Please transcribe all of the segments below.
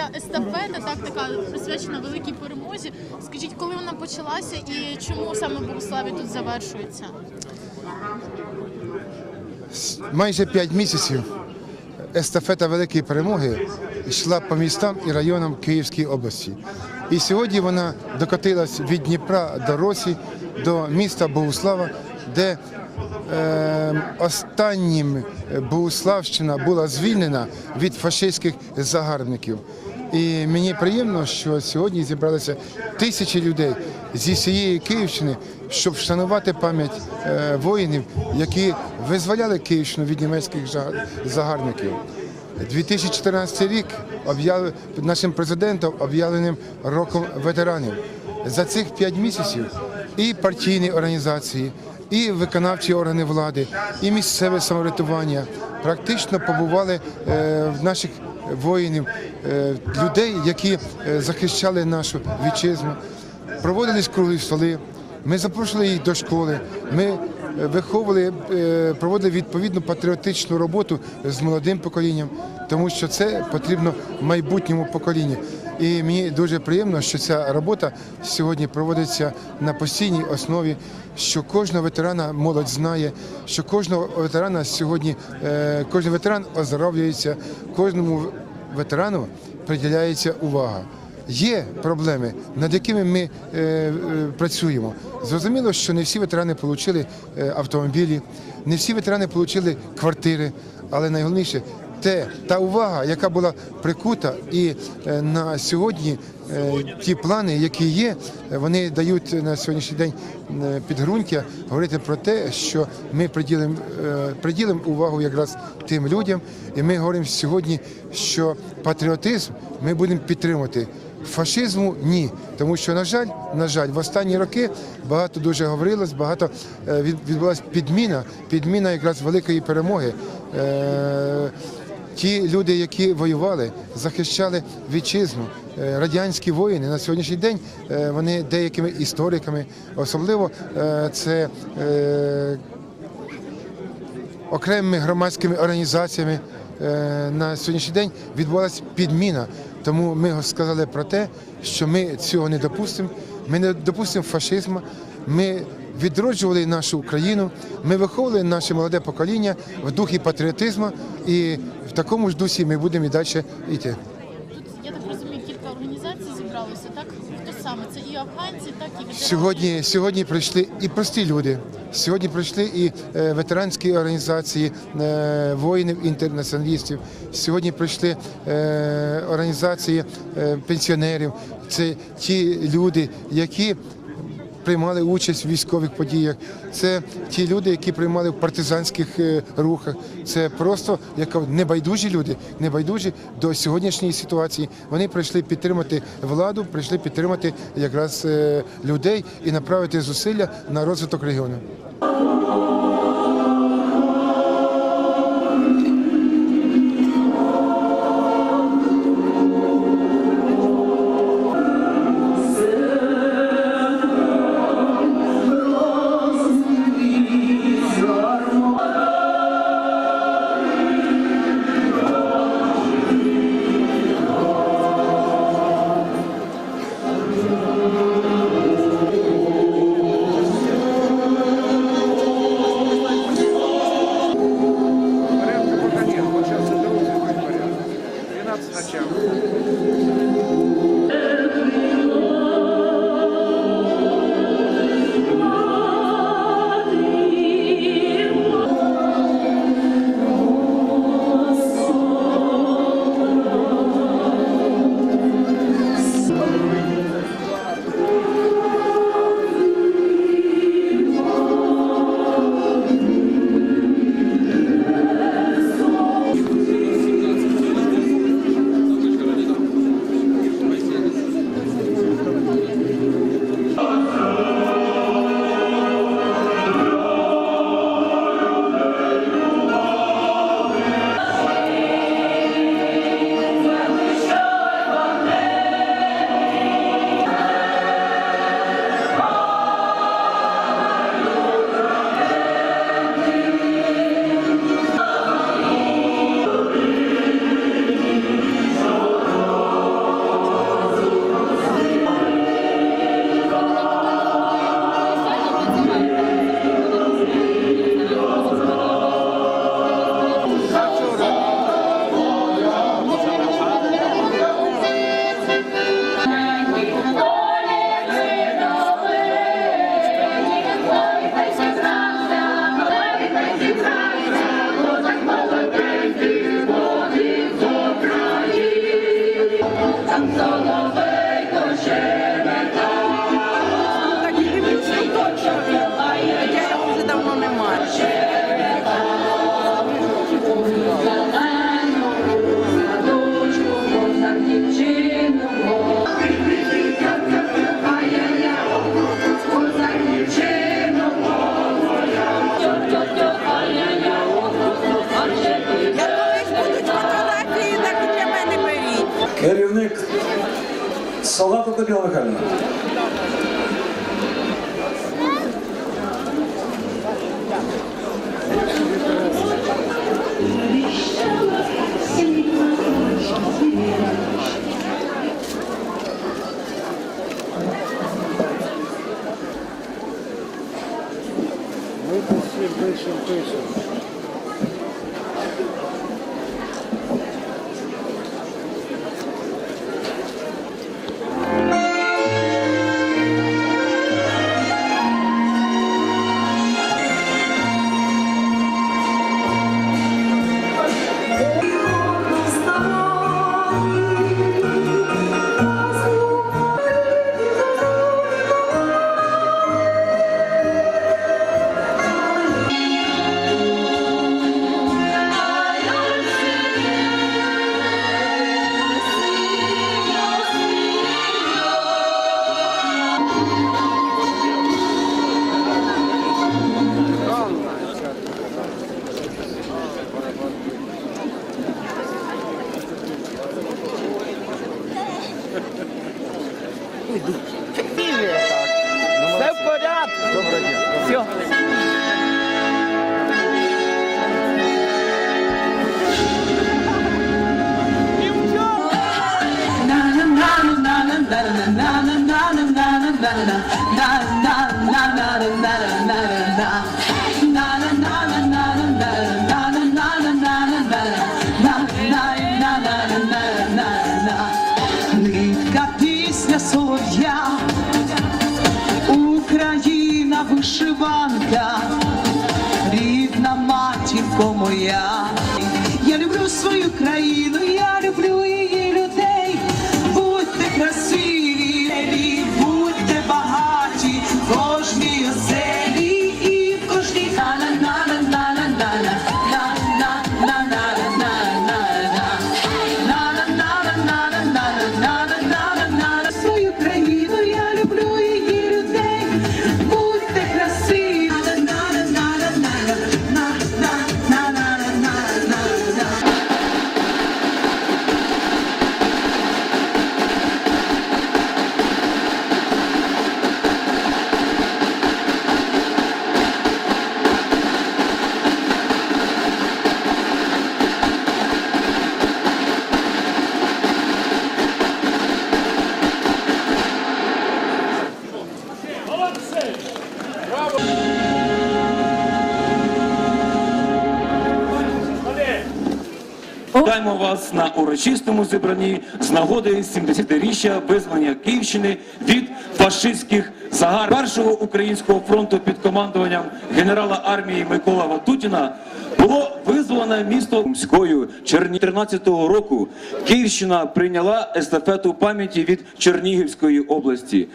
відбулася естафета, так така присвячена великій перемозі. Скажіть, коли вона почалася і чому саме Богославі тут завершується? Майже 5 місяців естафета великої перемоги йшла по містам і районам Київської області. І сьогодні вона докотилась від Дніпра до Росі, до міста Богуслава, де е, останнім Богуславщина була звільнена від фашистських загарбників. І мені приємно, що сьогодні зібралися тисячі людей зі всієї Київщини, щоб вшанувати пам'ять е, воїнів, які визволяли Київщину від німецьких загарбників. 2014 рік об'яв... нашим президентом об'явленим роком ветеранів. За цих п'ять місяців і партійні організації, і виконавчі органи влади, і місцеве самоврятування практично побували е, в наших воїнів, е, людей, які е, захищали нашу вітчизну. Проводились круглі столи. Ми запрошували їх до школи. Ми е, виховували, проводили відповідну патріотичну роботу з молодим поколінням, тому що це потрібно майбутньому поколінню. І мені дуже приємно, що ця робота сьогодні проводиться на постійній основі, що кожного ветерана молодь знає, що кожного ветерана сьогодні, е, кожен ветеран оздоровлюється, кожному ветерану приділяється увага. Є проблеми, над якими ми е, е, працюємо. Зрозуміло, що не всі ветерани отримали автомобілі, не всі ветерани отримали квартири, але найголовніше те, та увага, яка була прикута, і е, на сьогодні е, ті плани, які є, вони дають на сьогоднішній день е, підґрунтя говорити про те, що ми приділимо приділимо увагу якраз тим людям, і ми говоримо сьогодні, що патріотизм ми будемо підтримувати. Фашизму ні, тому що на жаль, на жаль, в останні роки багато дуже говорилось, багато відбулася підміна, підміна якраз великої перемоги. Ті люди, які воювали, захищали вітчизну, е, радянські воїни на сьогоднішній день е, вони деякими істориками, особливо е, це окремими громадськими організаціями на сьогоднішній день відбулася підміна. Тому ми сказали про те, що ми цього не допустимо. Ми не допустимо фашизму. Ми відроджували нашу Україну, ми виховували наше молоде покоління в духі патріотизму, і в такому ж дусі ми будемо і далі йти. Так хто саме? Це і афганці, так і ветерани. Сьогодні, сьогодні прийшли і прості люди. Сьогодні прийшли і е, ветеранські організації е, воїнів-інтернаціоналістів. Сьогодні прийшли е, організації е, пенсіонерів. Це ті люди, які приймали участь в військових подіях. Це ті люди, які приймали в партизанських е, рухах. Це просто як небайдужі люди, небайдужі до сьогоднішньої ситуації. Вони прийшли підтримати владу, прийшли підтримати якраз е, людей і направити зусилля на розвиток регіону. Солдату Тетяна Михайлівна. Мы пишем, пишем, Вітаємо вас на урочистому зібранні з нагоди 70-річчя визволення Київщини від фашистських загар першого українського фронту під командуванням генерала армії Микола Ватутіна було визволене місто Мською черні 13-го року. Київщина прийняла естафету пам'яті від Чернігівської області.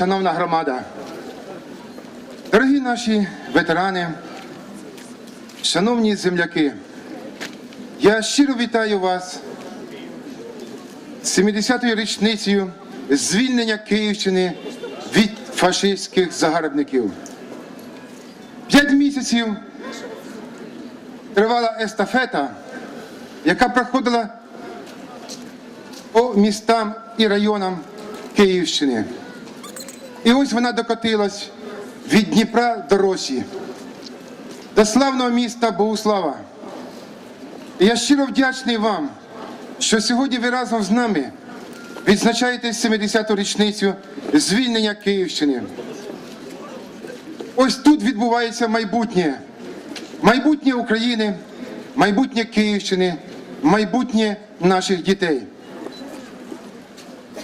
Шановна громада. Дорогі наші ветерани, шановні земляки, я щиро вітаю вас з 70-ю річницею звільнення Київщини від фашистських загарбників. П'ять місяців тривала естафета, яка проходила по містам і районам Київщини. І ось вона докотилась від Дніпра до Росії, до славного міста Богуслава. І я щиро вдячний вам, що сьогодні ви разом з нами відзначаєте 70-ту річницю звільнення Київщини. Ось тут відбувається майбутнє. Майбутнє України, майбутнє Київщини, майбутнє наших дітей.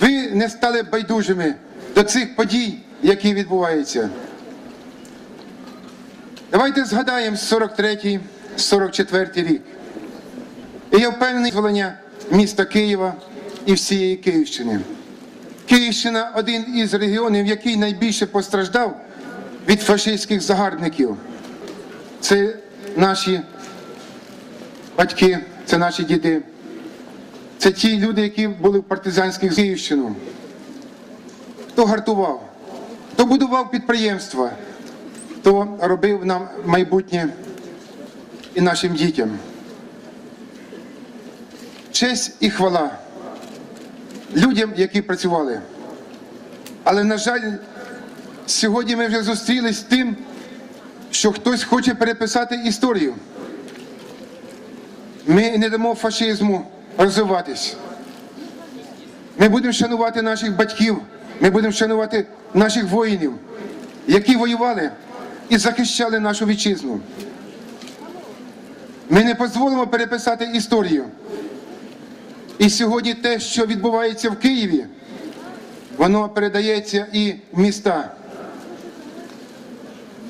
ми не стали байдужими до цих подій, які відбуваються. Давайте згадаємо 43-й, 44-й рік. І я впевнений зволення міста Києва і всієї Київщини. Київщина один із регіонів, який найбільше постраждав від фашистських загарбників. Це наші батьки, це наші діди. Це ті люди, які були в партизанських Київщину. Хто гартував, хто будував підприємства, хто робив нам майбутнє і нашим дітям. Честь і хвала людям, які працювали. Але, на жаль, сьогодні ми вже зустрілись з тим, що хтось хоче переписати історію. Ми не дамо фашизму розвиватись. Ми будемо шанувати наших батьків, ми будемо шанувати наших воїнів, які воювали і захищали нашу вітчизну. Ми не дозволимо переписати історію. І сьогодні те, що відбувається в Києві, воно передається і в міста.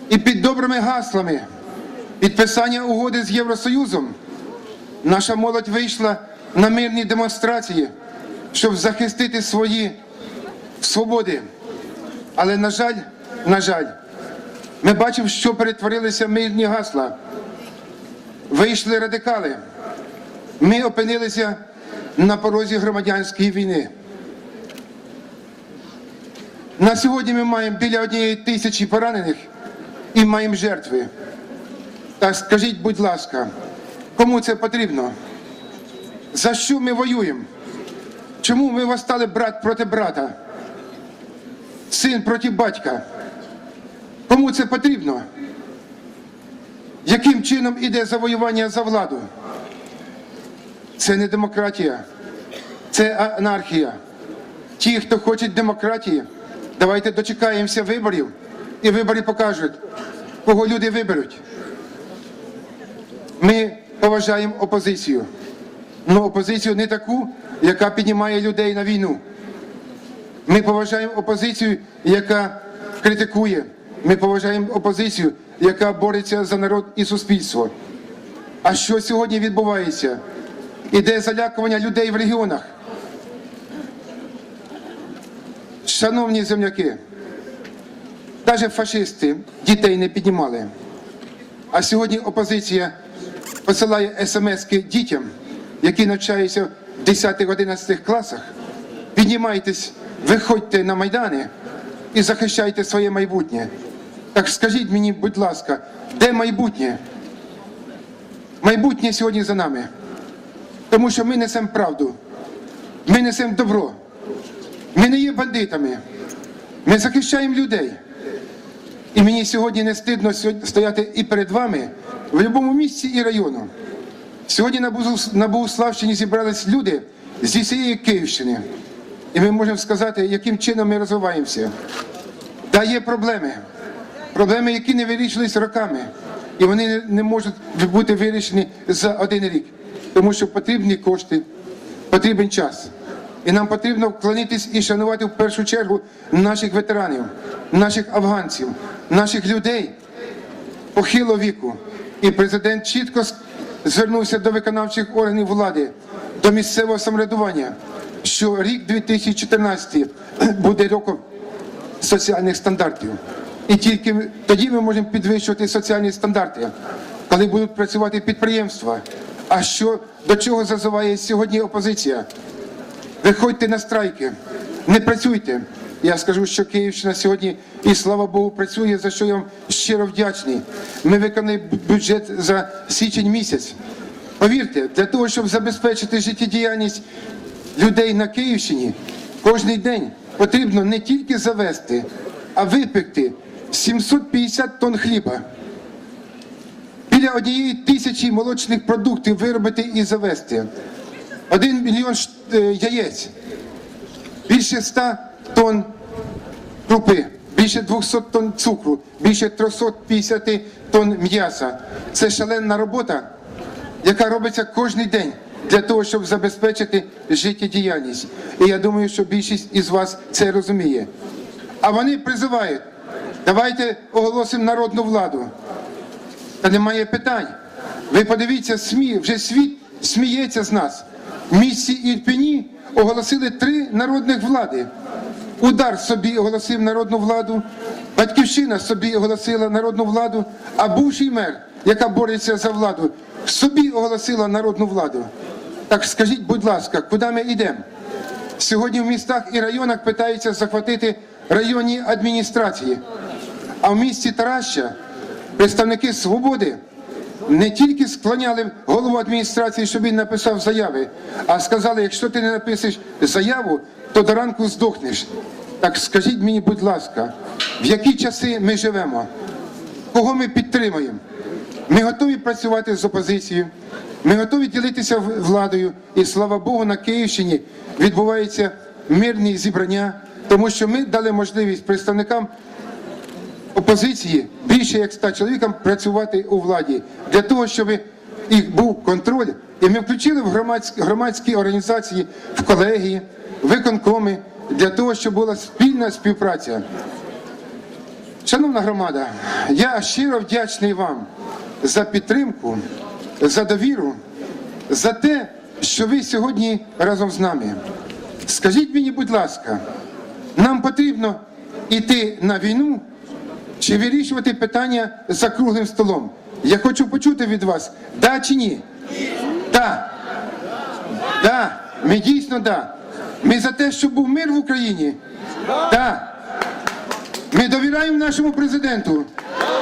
І під добрими гаслами підписання угоди з Євросоюзом наша молодь вийшла на мирні демонстрації, щоб захистити свої свободи. Але, на жаль, на жаль, ми бачимо, що перетворилися мирні гасла. Вийшли радикали. Ми опинилися на порозі громадянської війни. На сьогодні ми маємо біля однієї тисячі поранених і маємо жертви. Так скажіть, будь ласка, кому це потрібно? За що ми воюємо? Чому ми восстали брат проти брата? Син проти батька? Кому це потрібно? Яким чином іде завоювання за владу? Це не демократія, це анархія. Ті, хто хочуть демократії, давайте дочекаємося виборів, і вибори покажуть, кого люди виберуть. Ми поважаємо опозицію. але опозицію не таку, яка піднімає людей на війну. Ми поважаємо опозицію, яка критикує. Ми поважаємо опозицію, яка бореться за народ і суспільство. А що сьогодні відбувається? Іде залякування людей в регіонах. Шановні земляки, навіть фашисти дітей не піднімали. А сьогодні опозиція посилає смски дітям, які навчаються в 10-11 класах. Піднімайтесь, виходьте на майдани і захищайте своє майбутнє. Так скажіть мені, будь ласка, де майбутнє? Майбутнє сьогодні за нами. Тому що ми несемо правду, ми несемо добро. Ми не є бандитами. Ми захищаємо людей. І мені сьогодні не стидно стояти і перед вами в будь-якому місці і району. Сьогодні на Богуславщині зібрались люди зі всієї Київщини. І ми можемо сказати, яким чином ми розвиваємося. Та є проблеми. Проблеми, які не вирішились роками. І вони не- можуть бути вирішені за один рік. Тому що потрібні кошти, потрібен час. І нам потрібно вклонитись і шанувати в першу чергу наших ветеранів, наших афганців, наших людей похилого віку. І президент чітко звернувся до виконавчих органів влади, до місцевого самоврядування, що рік 2014 буде роком соціальних стандартів. І тільки тоді ми можемо підвищувати соціальні стандарти, коли будуть працювати підприємства. А що до чого зазиває сьогодні опозиція? Виходьте на страйки, не працюйте. Я скажу, що Київщина сьогодні, і слава Богу, працює, за що я вам щиро вдячний. Ми виконали бюджет за січень місяць. Повірте, для того, щоб забезпечити життєдіяльність людей на Київщині, кожен день потрібно не тільки завести, а випекти 750 тонн хліба. Біля однієї тисячі молочних продуктів виробити і завести. Один мільйон е, яєць, більше 100 тонн крупи, більше 200 тонн цукру, більше 350 тонн м'яса. Це шаленна робота, яка робиться кожен день для того, щоб забезпечити життєдіяльність. І я думаю, що більшість із вас це розуміє. А вони призивають, давайте оголосимо народну владу. Та немає питань. Ви подивіться, СМІ, вже світ сміється з нас. В місті Ірпені оголосили три народних влади. Удар собі оголосив народну владу, батьківщина собі оголосила народну владу, а бувший мер, яка бореться за владу, собі оголосила народну владу. Так скажіть, будь ласка, куди ми йдемо? Сьогодні в містах і районах питаються захватити районні адміністрації. А в місті Тараща представники свободи не тільки склоняли голову адміністрації, щоб він написав заяви, а сказали, якщо ти не напишеш заяву, то до ранку здохнеш. Так скажіть мені, будь ласка, в які часи ми живемо? Кого ми підтримуємо? Ми готові працювати з опозицією, ми готові ділитися владою. І слава Богу, на Київщині відбуваються мирні зібрання, тому що ми дали можливість представникам опозиції більше як 100 чоловікам працювати у владі для того, щоб їх був контроль. І ми включили в громадські, громадські організації, в колегії, виконкоми для того, щоб була спільна співпраця. Шановна громада, я щиро вдячний вам за підтримку, за довіру, за те, що ви сьогодні разом з нами. Скажіть мені, будь ласка, нам потрібно йти на війну чи вирішувати питання за круглим столом? Я хочу почути від вас, да чи ні? Да. Да. Ми дійсно да. Ми за те, щоб був мир в Україні. Да. Ми довіряємо нашому президенту.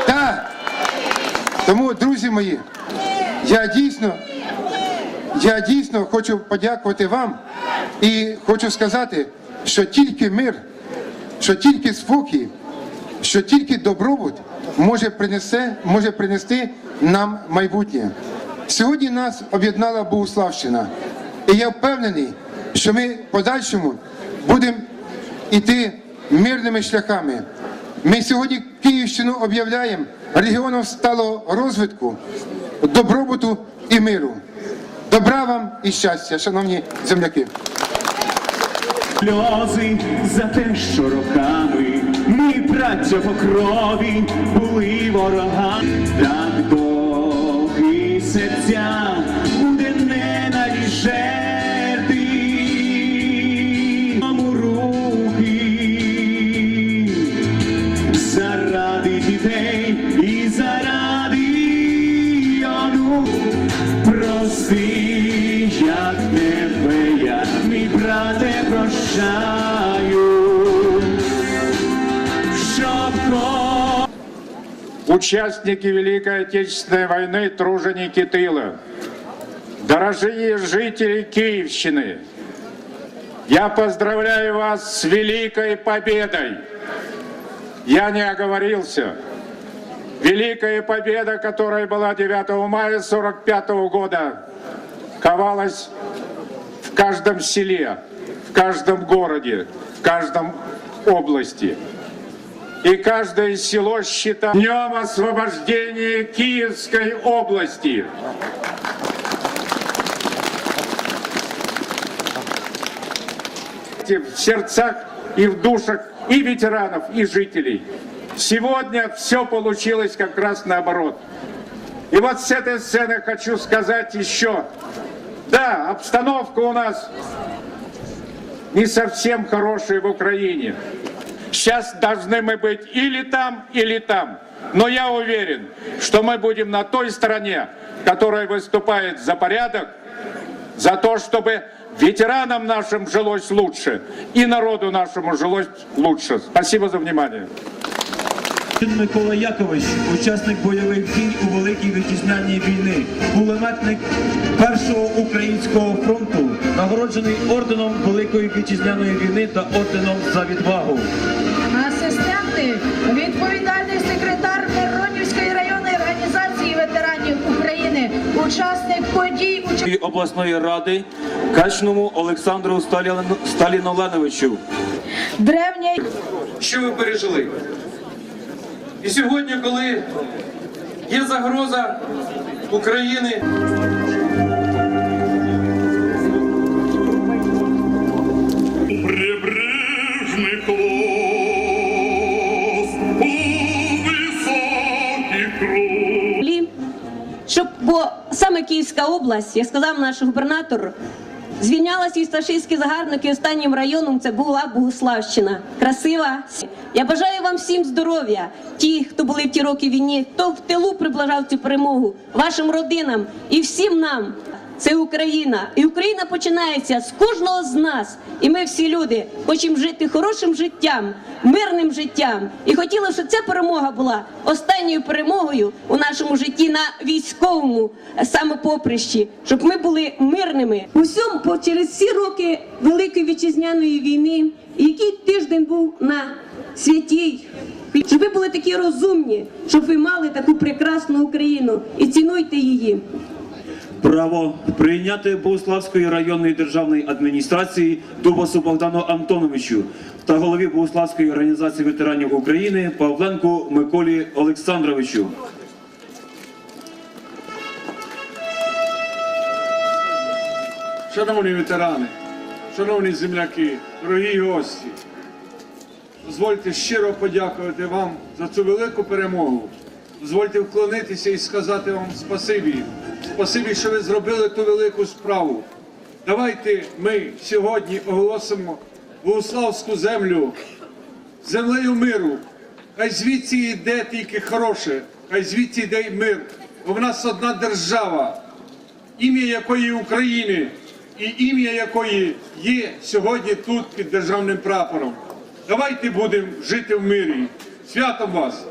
Так. Тому, друзі мої, я дійсно, я дійсно хочу подякувати вам і хочу сказати, що тільки мир, що тільки спокій, що тільки добробут може принесе, може принести нам майбутнє. Сьогодні нас об'єднала Богуславщина. І я впевнений, що ми в подальшому будемо йти мирними шляхами. Ми сьогодні Київщину об'являємо регіоном сталого розвитку, добробуту і миру. Добра вам і щастя, шановні земляки. Сльози за те, що роками ми, браття по крові, були ворогами. Так довгі серця ко- Участники Великой Отечественной войны, труженики тыла, дорогие жители Киевщины, я поздравляю вас с великой победой. Я не оговорился. Великая победа, которая была 9 мая 45 года, ковалась в каждом селе, каждом городе, в каждом области. И каждое село считает днем освобождения Киевской области. В сердцах и в душах и ветеранов, и жителей. Сегодня все получилось как раз наоборот. И вот с этой сцены хочу сказать еще. Да, обстановка у нас не совсем хорошая в Украине. Сейчас должны мы быть или там, или там. Но я уверен, что мы будем на той стороне, которая выступает за порядок, за то, чтобы ветеранам нашим жилось лучше и народу нашему жилось лучше. Спасибо за внимание. Микола Якович, учасник бойових дій у Великій Вітчизняній війни, кулеметник Першого українського фронту, нагороджений орденом Великої Вітчизняної війни та орденом за відвагу. Асистенти, відповідальний секретар Миронівської районної організації ветеранів України, учасник подій, учасник обласної ради Качному Олександру Сталіно- Сталіноленовичу. древньої. що ви пережили. І сьогодні, коли є загроза України. Прибрежний хвост. Щоб, бо саме Київська область, я сказав наш губернатор звільнялася і фашистських загарбників останнім районом це була Богуславщина. Красива. Я бажаю вам всім здоров'я, ті, хто були в ті роки війні, хто в тилу приближав цю перемогу, вашим родинам і всім нам. Це Україна, і Україна починається з кожного з нас. І ми всі люди хочемо жити хорошим життям, мирним життям. І хотіли, щоб ця перемога була останньою перемогою у нашому житті на військовому е, саме поприщі, щоб ми були мирними. У всьому по- через всі роки Великої вітчизняної війни, який тиждень був на святій. Щоб ви були такі розумні, щоб ви мали таку прекрасну Україну і цінуйте її. Право прийняти Богуславської районної державної адміністрації Дубасу Богдану Антоновичу та голові Богуславської організації ветеранів України Павленку Миколі Олександровичу. Шановні ветерани, шановні земляки, дорогі гості, дозвольте щиро подякувати вам за цю велику перемогу. Дозвольте вклонитися і сказати вам спасибі. Спасибі, що ви зробили ту велику справу. Давайте ми сьогодні оголосимо Богуславську землю землею миру. Хай звідси йде тільки хороше, хай звідси йде й мир. Бо в нас одна держава, ім'я якої України і ім'я якої є сьогодні тут під державним прапором. Давайте будемо жити в мирі. Святом вас!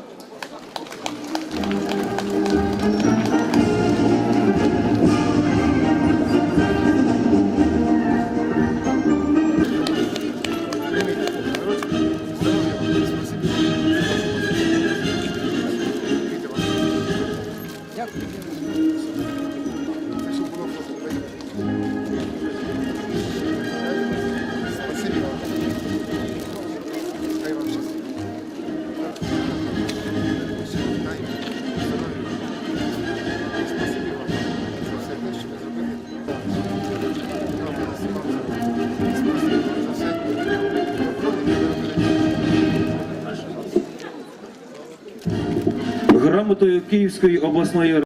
Грамотою Київської обласної